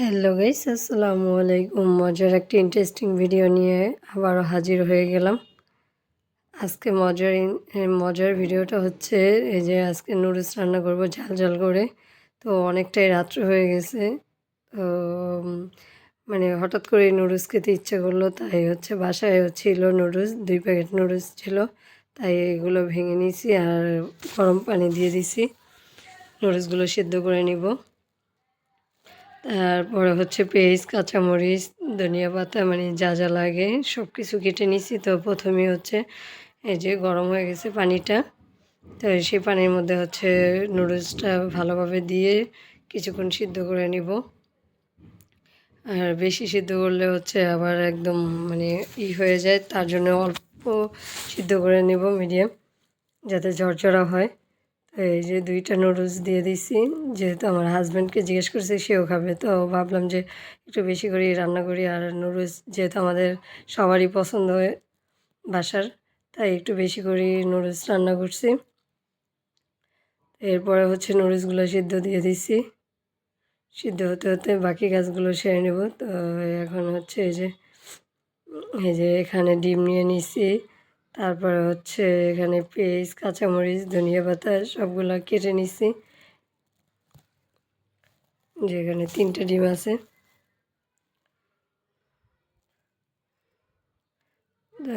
Hello guys আসসালামু আলাইকুম। মজার একটা ইন্টারেস্টিং ভিডিও নিয়ে আবারও হাজির হয়ে গেলাম। আজকে মজার মজার ভিডিওটা হচ্ছে এই যে আজকে নুডলস রান্না করব ঝাল ঝাল করে। তো অনেকটাই রাত্র হয়ে গেছে। তো মানে হঠাৎ করে নুডলস খেতে ইচ্ছে করল, তাই হচ্ছে বাসায় ছিল নুডলস দুই প্যাকেট নুডলস ছিল। তাই এগুলো ভেঙে নিয়েছি আর গরম পানি দিয়ে দিছি। নুডলসগুলো সিদ্ধ করে নিব। তারপরে হচ্ছে পেঁয়াজ, কাঁচামরিচ, ধনিয়া পাতা মানে যা যা লাগে সব কিছু কেটে নিছি। তো প্রথমে হচ্ছে এই যে গরম হয়ে গেছে পানিটা, তো সেই পানির মধ্যে হচ্ছে নুডলসটা ভালোভাবে দিয়ে কিছুক্ষণ সিদ্ধ করে নিব। আর বেশি সিদ্ধ করলে হচ্ছে আবার একদম মানে ই হয়ে যায়, তার জন্য অল্প সিদ্ধ করে নেব মিডিয়াম, যাতে ঝরঝরা হয়। এই যে দুইটা নুডলস দিয়ে দিছি। যেহেতু আমার হাজব্যান্ডকে জিজ্ঞেস করছি, সেও খাবে। তো ভাবলাম যে একটু বেশি করেই রান্না করি। আর নুডলস যেহেতু আমাদের সবারই পছন্দ হয় বাসার, তাই একটু বেশি করে নুডলস রান্না করছি। এরপরে হচ্ছে নুডলসগুলো সিদ্ধ দিয়ে দিছি। সিদ্ধ হতে হতে বাকি গাছগুলো সেরে নেব। তো এখন হচ্ছে এই যে এই যে এখানে ডিম নিয়ে নিছি। তারপরে হচ্ছে এখানে পেঁয়াজ, কাঁচামরিচ, ধনিয়া পাতা সবগুলো কেটে নিছি। যেখানে তিনটে ডিম আছে।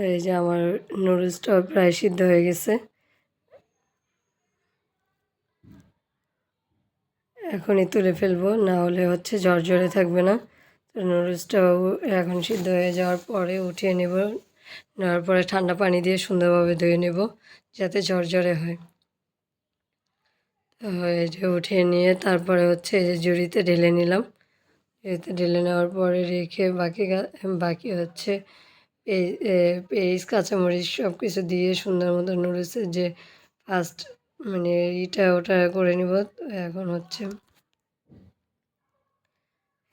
এই যে আমার নুডলসটাও প্রায় সিদ্ধ হয়ে গেছে। এখনই তুলে ফেলব, না হলে হচ্ছে ঝরঝরে থাকবে না। তো নুডলসটাও এখন সিদ্ধ হয়ে যাওয়ার পরে উঠিয়ে নেব। নেওয়ার পরে ঠান্ডা পানি দিয়ে সুন্দরভাবে ধুয়ে নেব যাতে ঝরঝরে হয়। তো এই যে উঠিয়ে নিয়ে তারপরে হচ্ছে এই যে জুড়িতে ঢেলে নিলাম। জুড়িতে ঢেলে নেওয়ার পরে রেখে বাকি বাকি হচ্ছে পে- এ, পেঁয়াজ কাঁচামরিচ সব কিছু দিয়ে সুন্দর মতো নুডলসের যে ফার্স্ট মানে ইটা ওটা করে নিব। এখন হচ্ছে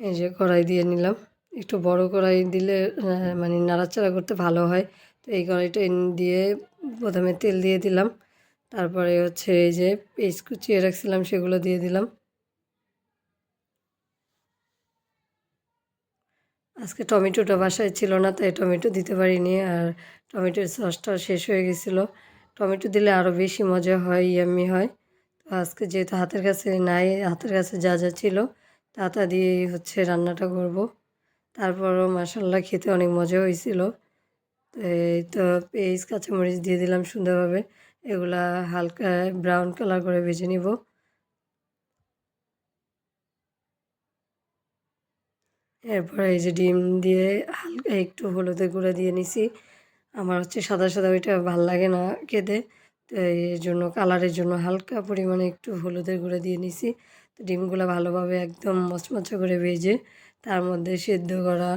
এই যে কড়াই দিয়ে নিলাম। একটু বড় কড়াই দিলে মানে নাড়াচাড়া করতে ভালো হয়। তো এই কড়াইটা দিয়ে প্রথমে তেল দিয়ে দিলাম। তারপরে হচ্ছে এই যে পেস্ট কুচিয়ে রাখছিলাম, সেগুলো দিয়ে দিলাম। আজকে টমেটোটা বাসায় ছিল না, তাই টমেটো দিতে পারিনি আর টমেটোর সসটা শেষ হয়ে গেছিল। টমেটো দিলে আরও বেশি মজা হয়, ইয়াম্মি হয়। তো আজকে যেহেতু হাতের কাছে নাই, হাতের কাছে যা যা ছিল, তা তা দিয়েই হচ্ছে রান্নাটা করব। তারপরও মাসাল্লাহ খেতে অনেক মজা হয়েছিল। তো এই তো পেঁয়াজ, কাঁচামরিচ দিয়ে দিলাম সুন্দরভাবে। এগুলা হালকা ব্রাউন কালার করে ভেজে নিব। এরপরে এই যে ডিম দিয়ে হালকা একটু হলুদের গুঁড়া দিয়ে নিছি। আমার হচ্ছে সাদা সাদা ওইটা ভালো লাগে না খেতে। তো এই জন্য কালারের জন্য হালকা পরিমাণে একটু হলুদের গুঁড়া দিয়ে নিছি। ডিমগুলো ভালোভাবে একদম মচমচে করে ভেজে তার মধ্যে সেদ্ধ করা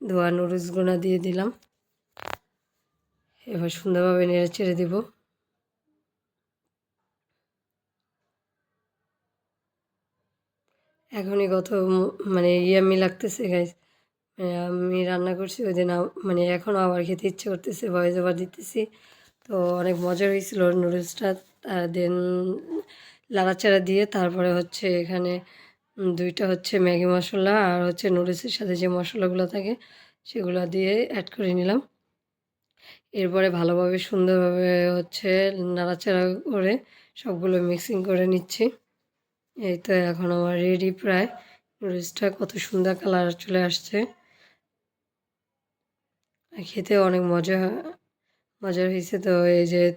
ধোয়া নুডলসগুলো দিয়ে দিলাম। এবার সুন্দরভাবে নেড়ে ছেড়ে দিব। এখনই কত মানে ইয়ামি লাগতেছে গাইস আমি রান্না করছি, ওই দিন মানে এখনও আবার খেতে ইচ্ছে করতেছে ভয়েস ওভার দিতেছি। তো অনেক মজা হয়েছিল নুডলসটা দেন লাড়াচাড়া দিয়ে তারপরে হচ্ছে এখানে দুইটা হচ্ছে ম্যাগি মশলা আর হচ্ছে নুডলসের সাথে যে মশলাগুলো থাকে সেগুলো দিয়ে অ্যাড করে নিলাম। এরপরে ভালোভাবে, সুন্দরভাবে হচ্ছে নাড়াচাড়া করে সবগুলো মিক্সিং করে নিচ্ছি। এই তো এখন আমার রেডি প্রায়। নুডলসটা কত সুন্দর কালার চলে আসছে। খেতে অনেক মজা, মজার হয়েছে তো এই যে